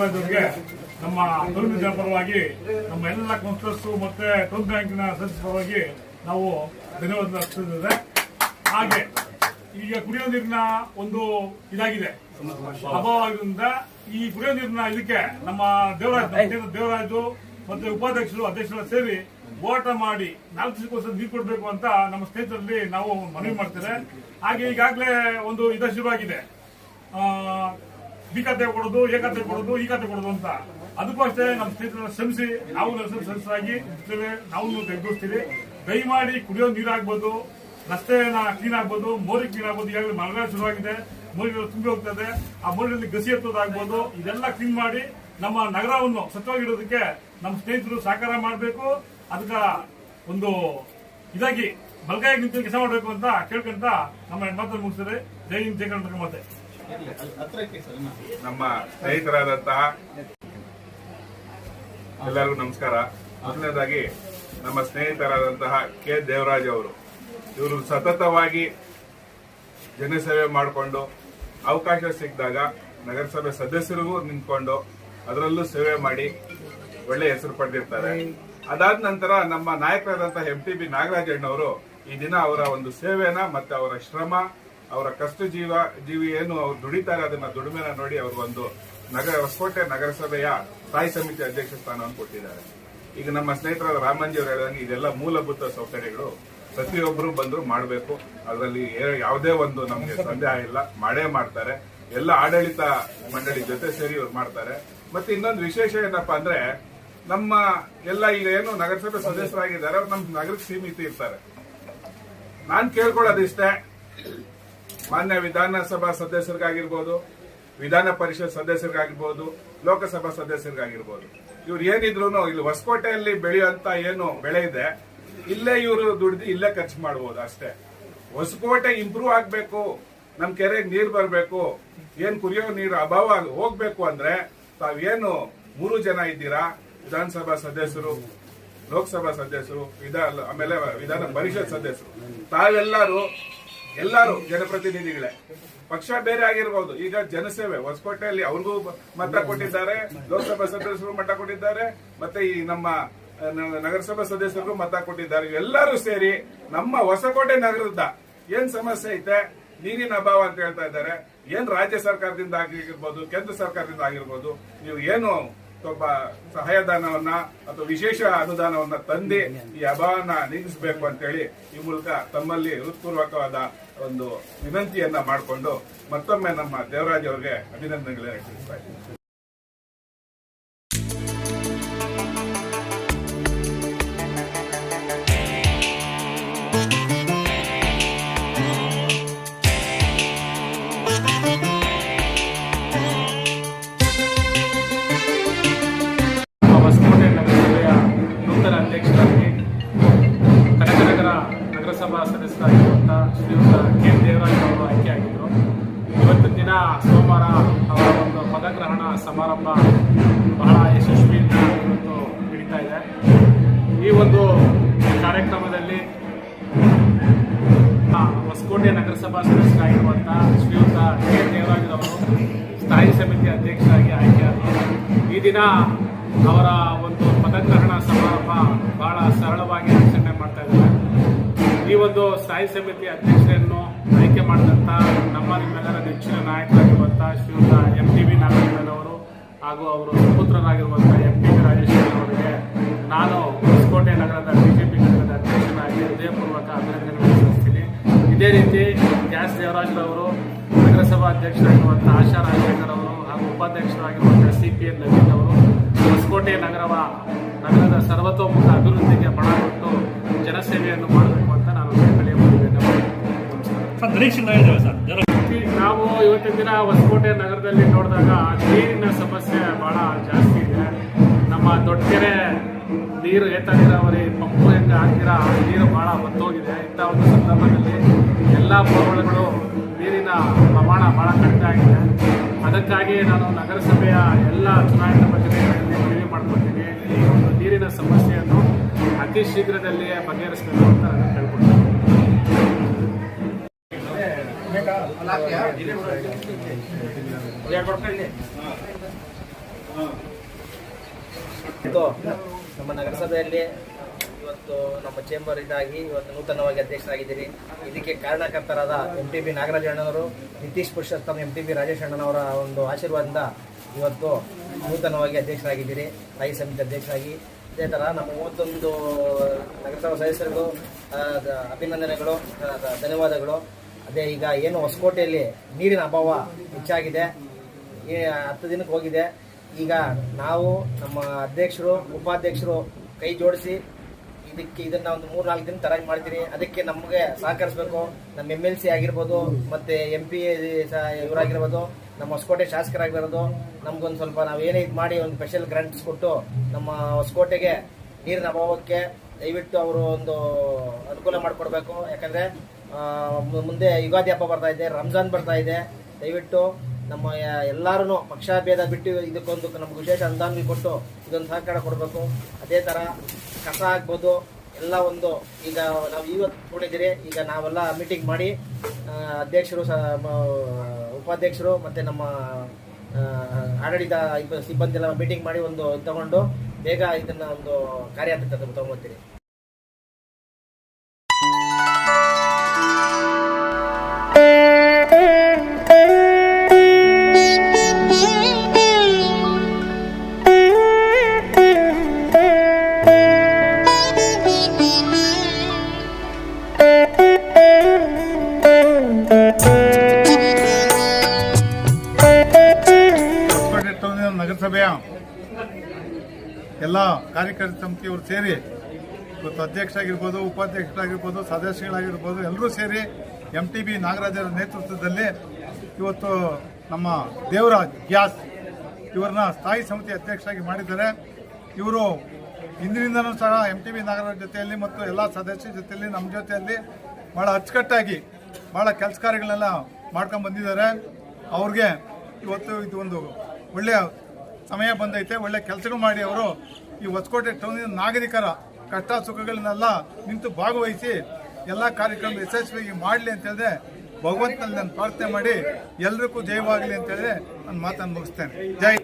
ದೇವರಾಜ್ ನಮ್ಮ ತರುಣ ಜನ ಪರವಾಗಿ ನಮ್ಮ ಎಲ್ಲ ಕೌನ್ಸಿಲರ್ಸ್ ಮತ್ತೆ ಟೌನ್ ಬ್ಯಾಂಕಿನ ಸದಸ್ಯ ಪರವಾಗಿ ನಾವು ಧನ್ಯವಾದ ಅರ್ಪಿಸಿದ್ದೇವೆ ಹಾಗೆ ಈಗ ಕುಡಿಯೋ ನೀರಿನ ಒಂದು ಇದಾಗಿದೆ. ಅಭಾವ ಆಗಿರೋದ್ರಿಂದ ಈ ಕುಡಿಯೋ ನೀರಿನ ಇದಕ್ಕೆ ನಮ್ಮ ದೇವರಾಜ್ ದೇವರಾಜು ಮತ್ತೆ ಉಪಾಧ್ಯಕ್ಷರು ಅಧ್ಯಕ್ಷರು ಸೇರಿ ಹೋರಾಟ ಮಾಡಿ ನಾಲ್ಕು ವರ್ಷ ನೀರು ಕೊಡಬೇಕು ಅಂತ ನಮ್ಮ ಸ್ನೇಹಿತರಲ್ಲಿ ನಾವು ಮನವಿ ಮಾಡ್ತೇವೆ. ಹಾಗೆ ಈಗಾಗಲೇ ಒಂದು ಇದು ಶುರುವಾಗಿದೆ. ಆ, ಬಿ ಖಾತೆ ಕೊಡೋದು ಎ ಖಾತೆ ಕೊಡೋದು, ಈ ಖಾತೆ ಕೊಡೋದು ಅಂತ. ಅದಕ್ಕೂ ಅಷ್ಟೇ ನಮ್ಮ ಸ್ನೇಹಿತರನ್ನ ಶ್ರಮಿಸಿ, ನಾವು ನರ್ಸರಿ ಸದಸ್ಯರಾಗಿ ನಾವು ತೆಗೆದೋಸ್ತೀವಿ ದಯಮಾಡಿ ಕುಡಿಯೋ ನೀರಾಗ್ಬೋದು ರಸ್ತೆನ ಕ್ಲೀನ್ ಆಗ್ಬೋದು, ಮೋರಿ ಕ್ಲೀನ್ ಆಗ್ಬೋದು. ಈಗಾಗಲೇ ಮಳೆಗಾಲ ಶುರುವಾಗಿದೆ. ಮೋರಿಗಳು ತುಂಬಿ ಹೋಗ್ತದೆ. ಆ ಮೋರಿನಲ್ಲಿ ಗಸಿ ಎತ್ತೋದಾಗ್ಬೋದು. ಇದೆಲ್ಲ ಕ್ಲೀನ್ ಮಾಡಿ ನಮ್ಮ ನಗರವನ್ನು ಸ್ವಚ್ಛವಾಗಿಡೋದಕ್ಕೆ ನಮ್ಮ ಸ್ನೇಹಿತರು ಸಹಕಾರ ಮಾಡಬೇಕು. ಅದಕ್ಕ ಒಂದು ಇದಾಗಿ ಮಲ್ಗಾಯಿ ನಿಂತು ಕೆಲಸ ಮಾಡಬೇಕು ಅಂತ ಕೇಳ್ಕೊಂತ ನಮ್ಮ ಮಾತನ್ನು ಮುಗಿಸಿದ್ರೆ ಜೈ ಹಿಂದ್, ಜೈ ಕರ್ನಾಟಕ ಮತ್ತೆ ನಮ್ಮ ಸ್ನೇಹಿತರಾದಂತಹ ಎಲ್ಲರಿಗೂ ನಮಸ್ಕಾರ. ಮೊದಲನೇದಾಗಿ ನಮ್ಮ ಸ್ನೇಹಿತರಾದಂತಹ ಕೆ. ದೇವರಾಜ್ ಅವರು. ಇವರು ಸತತವಾಗಿ ಜನಸೇವೆ ಮಾಡಿಕೊಂಡು ಅವಕಾಶ ಸಿಕ್ಕಿದಾಗ ನಗರಸಭೆ ಸದಸ್ಯರಿಗೂ ನಿಂತ್ಕೊಂಡು ಅದರಲ್ಲೂ ಸೇವೆ ಮಾಡಿ ಒಳ್ಳೆ ಹೆಸರು ಪಡೆದಿರ್ತಾರೆ. ಅದಾದ ನಂತರ ನಮ್ಮ ನಾಯಕರಾದಂತಹ ಎಂ ಟಿ ಬಿ ನಾಗರಾಜಣ್ಣವರು ಈ ದಿನ ಅವರ ಒಂದು ಸೇವೆನ ಮತ್ತೆ ಅವರ ಶ್ರಮ ಅವರ ಕಷ್ಟ ಜೀವ ಜೀವಿ ಏನು ಅವ್ರು ದುಡಿತಾರೆ ಅದನ್ನ ದುಡಿಮೆನ ನೋಡಿ ಅವರು ಒಂದು ನಗರ, ಹೊಸಕೋಟೆ ನಗರಸಭೆಯ ಸ್ಥಾಯಿ ಸಮಿತಿ ಅಧ್ಯಕ್ಷ ಸ್ಥಾನವನ್ನು ಕೊಟ್ಟಿದ್ದಾರೆ. ಈಗ ನಮ್ಮ ಸ್ನೇಹಿತರಾದ ರಾಮಂಜಿ ಅವರು ಹೇಳಿದಂಗೆ ಇದೆಲ್ಲ ಮೂಲಭೂತ ಸೌಕರ್ಯಗಳು ಪ್ರತಿಯೊಬ್ಬರು ಬಂದ್ರು ಮಾಡಬೇಕು. ಅದರಲ್ಲಿ ಯಾವುದೇ ಒಂದು ನಮಗೆ ಸಂದೇಹ ಇಲ್ಲ. ಮಾಡೇ ಮಾಡ್ತಾರೆ. ಎಲ್ಲ ಆಡಳಿತ ಮಂಡಳಿ ಜೊತೆ ಸೇರಿ ಇವ್ರು ಮಾಡ್ತಾರೆ. ಮತ್ತೆ ಇನ್ನೊಂದು ವಿಶೇಷ ಏನಪ್ಪಾ ಅಂದ್ರೆ ನಮ್ಮ ಎಲ್ಲ ಈಗ ಏನು ನಗರಸಭೆ ಸದಸ್ಯರಾಗಿದ್ದಾರೆ, ಅವ್ರು ನಮ್ಮ ನಗರಕ್ಕೆ ಸೀಮಿತ ಇರ್ತಾರೆ. ನಾನ್ ಕೇಳ್ಕೊಳ್ಳೋದಿಷ್ಟೇ ಮಾನ್ಯ ವಿಧಾನಸಭಾ ಸದಸ್ಯರಿಗಾಗಿರ್ಬೋದು, ವಿಧಾನ ಪರಿಷತ್ ಸದಸ್ಯರಿಗಾಗಿರ್ಬೋದು, ಲೋಕಸಭಾ ಸದಸ್ಯರಿಗಾಗಿರ್ಬೋದು. ಇವ್ರು ಏನಿದ್ರು ಇಲ್ಲಿ ಹೊಸಕೋಟೆಯಲ್ಲಿ ಬೆಳೆಯುವಂತ ಏನು ಬೆಳೆ ಇದೆ, ಇಲ್ಲೇ ಇವರು ದುಡ್ದು ಇಲ್ಲೇ ಖರ್ಚು ಮಾಡಬಹುದು ಅಷ್ಟೇ. ಹೊಸಕೋಟೆ ಇಂಪ್ರೂವ್ ಆಗ್ಬೇಕು, ನಮ್ ಕೆರೆಗೆ ನೀರು ಬರಬೇಕು, ಏನ್ ಕುಡಿಯೋ ನೀರು ಅಭಾವ ಹೋಗ್ಬೇಕು ಅಂದ್ರೆ ತಾವೇನು ಮೂರು ಜನ ಇದ್ದೀರಾ? ವಿಧಾನಸಭಾ ಸದಸ್ಯರು, ಲೋಕಸಭಾ ಸದಸ್ಯರು, ವಿಧಾನ, ಆಮೇಲೆ ವಿಧಾನ ಪರಿಷತ್ ಸದಸ್ಯರು. ತಾವೆಲ್ಲರೂ ಎಲ್ಲರೂ ಜನಪ್ರತಿನಿಧಿಗಳೇ. ಪಕ್ಷ ಬೇರೆ ಆಗಿರ್ಬೋದು. ಈಗ ಜನಸೇವೆ, ಹೊಸಕೋಟೆಯಲ್ಲಿ ಅವ್ರಿಗೂ ಮತ ಕೊಟ್ಟಿದ್ದಾರೆ, ಲೋಕಸಭಾ ಸದಸ್ಯರು ಮತ ಕೊಟ್ಟಿದ್ದಾರೆ, ಮತ್ತೆ ಈ ನಮ್ಮ ನಗರಸಭಾ ಸದಸ್ಯರಿಗೂ ಮತ ಕೊಟ್ಟಿದ್ದಾರೆ. ಎಲ್ಲರೂ ಸೇರಿ ನಮ್ಮ ಹೊಸಕೋಟೆ ನಗರದ ಏನ್ ಸಮಸ್ಯೆ ಐತೆ, ನೀರಿನ ಅಭಾವ ಅಂತ ಹೇಳ್ತಾ ಇದ್ದಾರೆ. ಏನ್ ರಾಜ್ಯ ಸರ್ಕಾರದಿಂದ ಆಗಿರ್ಬೋದು, ಕೇಂದ್ರ ಸರ್ಕಾರದಿಂದ ಆಗಿರ್ಬೋದು, ನೀವು ಏನು ಸ್ವಲ್ಪ ಸಹಾಯಧನವನ್ನ ಅಥವಾ ವಿಶೇಷ ಅನುದಾನವನ್ನ ತಂದೆ ಈ ಅಭಾವನ ನೀಗಿಸಬೇಕು ಅಂತೇಳಿ ಈ ಮೂಲಕ ತಮ್ಮಲ್ಲಿ ಹೃತ್ಪೂರ್ವಕವಾದ ಒಂದು ವಿನಂತಿಯನ್ನ ಮಾಡಿಕೊಂಡು ಮತ್ತೊಮ್ಮೆ ನಮ್ಮ ದೇವರಾಜ್ ಅವರಿಗೆ ಅಭಿನಂದನೆಗಳನ್ನ ತಿಳಿಸ್ತಾ ಇದ್ದೀನಿ. ಕೆ ದೇವರಾಜ್ ಅವರು ಆಯ್ಕೆಯಾಗಿದ್ದರು ಇವತ್ತಿನ ದಿನ ಸೋಮವಾರ ಅವರ ಒಂದು ಪದಗ್ರಹಣ ಸಮಾರಂಭ ಬಹಳ ಯಶಸ್ವಿಯಿಂದ ಇವತ್ತು ನಡೀತಾ ಇದೆ. ಈ ಒಂದು ಕಾರ್ಯಕ್ರಮದಲ್ಲಿ ಹೊಸಕೋಟೆ ನಗರಸಭಾ ಸದಸ್ಯರಾಗಿರುವಂಥ ಶ್ರೀಯುತ ಕೆ. ದೇವರಾಜ್ ಅವರು ಸ್ಥಾಯಿ ಸಮಿತಿ ಅಧ್ಯಕ್ಷರಾಗಿ ಆಯ್ಕೆಯಾದರು. ಈ ದಿನ ಅವರ ಒಂದು ಪದಗ್ರಹಣ ಸಮಾರಂಭ ಬಹಳ ಸರಳವಾಗಿ ಈ ಒಂದು ಸ್ಥಾಯಿ ಸಮಿತಿ ಅಧ್ಯಕ್ಷರನ್ನು ಆಯ್ಕೆ ಮಾಡಿದಂಥ ನಮ್ಮ ನಿಮ್ಮೆಲ್ಲರ ನೆಚ್ಚಿನ ನಾಯಕರಾಗಿರುವಂಥ ಶ್ರೀಯುತ ಎಂ ಟಿ ವಿ ನಾರಾಯಣರವರು ಹಾಗೂ ಅವರು ಸುಪುತ್ರರಾಗಿರುವಂಥ ಎಂ ಟಿ ವಿ ರಾಜೇಶ್ವರಿ ಅವರಿಗೆ ನಾನು ಹೊಸಕೋಟೆ ನಗರದ ಬಿಜೆಪಿ ಘಟಕದ ಅಧ್ಯಕ್ಷನಾಗಿ ಹೃದಯಪೂರ್ವಕ ಅಭಿನಂದನೆ ಸಲ್ಲಿಸ್ತೀನಿ. ಇದೇ ರೀತಿ ಗ್ಯಾಸ್ ದೇವರಾಜ್ರವರು ನಗರಸಭಾ ಅಧ್ಯಕ್ಷರಾಗಿರುವಂಥ ಆಶಾ ರಾಜಶೇಖರ್ ಅವರು ಹಾಗೂ ಉಪಾಧ್ಯಕ್ಷರಾಗಿರುವಂಥ ಸಿ ಪಿ ಎನ್ ನವೀನ್ ಅವರು ಹೊಸಕೋಟೆ ನಗರವ, ನಗರದ ಸರ್ವತೋಮುಖ ಅಭಿವೃದ್ಧಿಗೆ ಪಣ ಕೊಟ್ಟು ಜನಸೇವೆಯನ್ನು ಮಾಡಬೇಕು ಸರ್. ನಾವು ಇವತ್ತಿನ ದಿನ ಹೊಸಕೋಟೆ ನಗರದಲ್ಲಿ ನೋಡಿದಾಗ ನೀರಿನ ಸಮಸ್ಯೆ ಬಹಳ ಜಾಸ್ತಿ ಇದೆ. ನಮ್ಮ ದೊಡ್ಡಕೆರೆ ನೀರು ಏತ ನೀರಾವರಿ ಪಂಪು ಹೆಂಗೆ ಹಾಕಿರ ನೀರು ಬಹಳ ಬತ್ತೋಗಿದೆ ಇಂಥ ಒಂದು ಸಂದರ್ಭದಲ್ಲಿ ಎಲ್ಲ ಬೋರ್ವೆಲ್ಗಳು ನೀರಿನ ಪ್ರಮಾಣ ಬಹಳ ಕಡಿಮೆ ಆಗಿದೆ. ಅದಕ್ಕಾಗಿ ನಾನು ನಗರಸಭೆಯ ಎಲ್ಲ ಚುನಾಯಿತ ಪ್ರತಿನಿಧಿಗಳಲ್ಲಿ ಮನವಿ ಮಾಡ್ಕೊತೀನಿ ಈ ಒಂದು ನೀರಿನ ಸಮಸ್ಯೆಯನ್ನು ಅತಿ ಶೀಘ್ರದಲ್ಲಿಯೇ ಬಗೆಹರಿಸಬೇಕು ಅಂತ ನಾನು ಕೇಳ್ಕೊಳ್ತೀನಿ. ನಮ್ಮ ನಗರಸಭೆಯಲ್ಲಿ ಇವತ್ತು ನಮ್ಮ ಚೇಂಬರ್ ಇದಾಗಿ ಇವತ್ತು ನೂತನವಾಗಿ ಅಧ್ಯಕ್ಷರಾಗಿದ್ದೀರಿ. ಇದಕ್ಕೆ ಕಾರಣಕರ್ತರಾದ M T B Nagaraja ಅಣ್ಣನವರು, Nitish Purushottam M T B Rajesh ಅಣ್ಣನವರ ಒಂದು ಆಶೀರ್ವಾದದಿಂದ ಇವತ್ತು ನೂತನವಾಗಿ ಅಧ್ಯಕ್ಷರಾಗಿದ್ದೀರಿ. ಸ್ಥಾಯಿ ಸಮಿತಿ ಅಧ್ಯಕ್ಷರಾಗಿ. ಇದೇ ಥರ ನಮ್ಮ ಮೂವತ್ತೊಂದು ನಗರಸಭಾ ಸದಸ್ಯರಿಗೂ ಅಭಿನಂದನೆಗಳು ಧನ್ಯವಾದಗಳು. ಅದೇ ಈಗ ಏನು ಹೊಸಕೋಟೆಯಲ್ಲಿ ನೀರಿನ ಅಭಾವ ಹೆಚ್ಚಾಗಿದೆ. ಹತ್ತು ದಿನಕ್ಕೆ ಹೋಗಿದೆ. ಈಗ ನಾವು ನಮ್ಮ ಅಧ್ಯಕ್ಷರು, ಉಪಾಧ್ಯಕ್ಷರು ಕೈ ಜೋಡಿಸಿ ಇದಕ್ಕೆ ಇದನ್ನ ಒಂದು ಮೂರ್ ನಾಲ್ಕು ದಿನ ತರಾಗಿ ಮಾಡ್ತೀನಿ ಅದಕ್ಕೆ ನಮಗೆ ಸಹಕರಿಸಬೇಕು. ನಮ್ಮ ಎಂ ಎಲ್ ಸಿ ಆಗಿರ್ಬೋದು, ಮತ್ತೆ ಎಂ ಪಿ ಇವರಾಗಿರ್ಬೋದು, ನಮ್ಮ ಹೊಸಕೋಟೆ ಶಾಸಕರಾಗಿರೋದು. ನಮ್ಗೊಂದು ಸ್ವಲ್ಪ ನಾವು ಏನೇ ಇದು ಮಾಡಿ ಒಂದು ಸ್ಪೆಷಲ್ ಗ್ರಾಂಟ್ಸ್ ಕೊಟ್ಟು ನಮ್ಮ ಹೊಸಕೋಟೆಗೆ ನೀರಿನ ಅಭಾವಕ್ಕೆ ದಯವಿಟ್ಟು ಅವರು ಒಂದು ಅನುಕೂಲ ಮಾಡಿಕೊಡ್ಬೇಕು. ಯಾಕಂದ್ರೆ ಮುಂದೆ ಯುಗಾದಿ ಹಬ್ಬ ಬರ್ತಾ ಇದೆ, ರಂಜಾನ್ ಬರ್ತಾ ಇದೆ. ದಯವಿಟ್ಟು ನಮ್ಮ ಎಲ್ಲರೂ ಪಕ್ಷಭೇದ ಬಿಟ್ಟು ಇದಕ್ಕೊಂದು ನಮ್ಗೆ ವಿಶೇಷ ಅನುದಾನ ಕೊಟ್ಟು ಇದೊಂದು ಸಹಕಾರ ಕೊಡಬೇಕು. ಅದೇ ಥರ ಕಸ ಆಗ್ಬೋದು ಎಲ್ಲ ಒಂದು ಈಗ ನಾವು ಇವತ್ತು ನೋಡಿದ್ದೀರಿ, ಈಗ ನಾವೆಲ್ಲ ಮೀಟಿಂಗ್ ಮಾಡಿ ಅಧ್ಯಕ್ಷರು ಸ ಉಪಾಧ್ಯಕ್ಷರು ಮತ್ತು ನಮ್ಮ ಆಡಳಿತ ಸಿಬ್ಬಂದಿ ಎಲ್ಲ ಮೀಟಿಂಗ್ ಮಾಡಿ ಒಂದು ತಗೊಂಡು ಬೇಗ ಇದನ್ನ ಒಂದು ಕಾರ್ಯಾತ್ಮಕ ತಗೊಂಡ್ಬರ್ತೀರಿ ಎಲ್ಲ ಕಾರ್ಯಕರ್ತ ಸಮಿತಿಯವರು ಸೇರಿ ಇವತ್ತು ಅಧ್ಯಕ್ಷ ಆಗಿರ್ಬೋದು ಉಪಾಧ್ಯಕ್ಷರಾಗಿರ್ಬೋದು, ಸದಸ್ಯಗಳಾಗಿರ್ಬೋದು, ಎಲ್ಲರೂ ಸೇರಿ ಎಂ ಟಿ ಬಿ ನಾಗರಾಜರ ನೇತೃತ್ವದಲ್ಲಿ ಇವತ್ತು ನಮ್ಮ ದೇವರಾಜ್ ಗ್ಯಾಸ್ ಇವರನ್ನ ಸ್ಥಾಯಿ ಸಮಿತಿ ಅಧ್ಯಕ್ಷರಾಗಿ ಮಾಡಿದ್ದಾರೆ. ಇವರು ಹಿಂದಿನಿಂದನೂ ಸಹ ಎಂ ಟಿ ಬಿ ನಾಗರಾಜ್ ಜೊತೆಯಲ್ಲಿ ಮತ್ತು ಎಲ್ಲ ಸದಸ್ಯರ ಜೊತೆಯಲ್ಲಿ ನಮ್ಮ ಜೊತೆಯಲ್ಲಿ ಭಾಳ ಅಚ್ಚುಕಟ್ಟಾಗಿ ಭಾಳ ಕೆಲಸ ಕಾರ್ಯಗಳನ್ನೆಲ್ಲ ಮಾಡ್ಕೊಂಡು ಬಂದಿದ್ದಾರೆ. ಅವ್ರಿಗೆ ಇವತ್ತು ಇದು ಒಂದು ಒಳ್ಳೆಯ ಸಮಯ ಬಂದೈತೆ, ಒಳ್ಳೆ ಕೆಲಸಗಳು ಮಾಡಿ ಅವರು. ಈ ಹೊಸಕೋಟೆ ಟೌನಿನ ನಾಗರಿಕರ ಕಷ್ಟ ಸುಖಗಳನ್ನೆಲ್ಲ ನಿಂತು ಭಾಗವಹಿಸಿ ಎಲ್ಲ ಕಾರ್ಯಕ್ರಮ ಯಶಸ್ವಿಯಾಗಿ ಮಾಡಲಿ ಅಂತ ಹೇಳಿದ್ರೆ ಭಗವಂತನಲ್ಲಿ ನಾನು ಪ್ರಾರ್ಥನೆ ಮಾಡಿ ಎಲ್ರಿಗೂ ಜಯವಾಗಲಿ ಅಂತ ಹೇಳಿದ್ರೆ ನಾನು ಮಾತನ್ನು ಮುಗಿಸ್ತೇನೆ. ಜೈ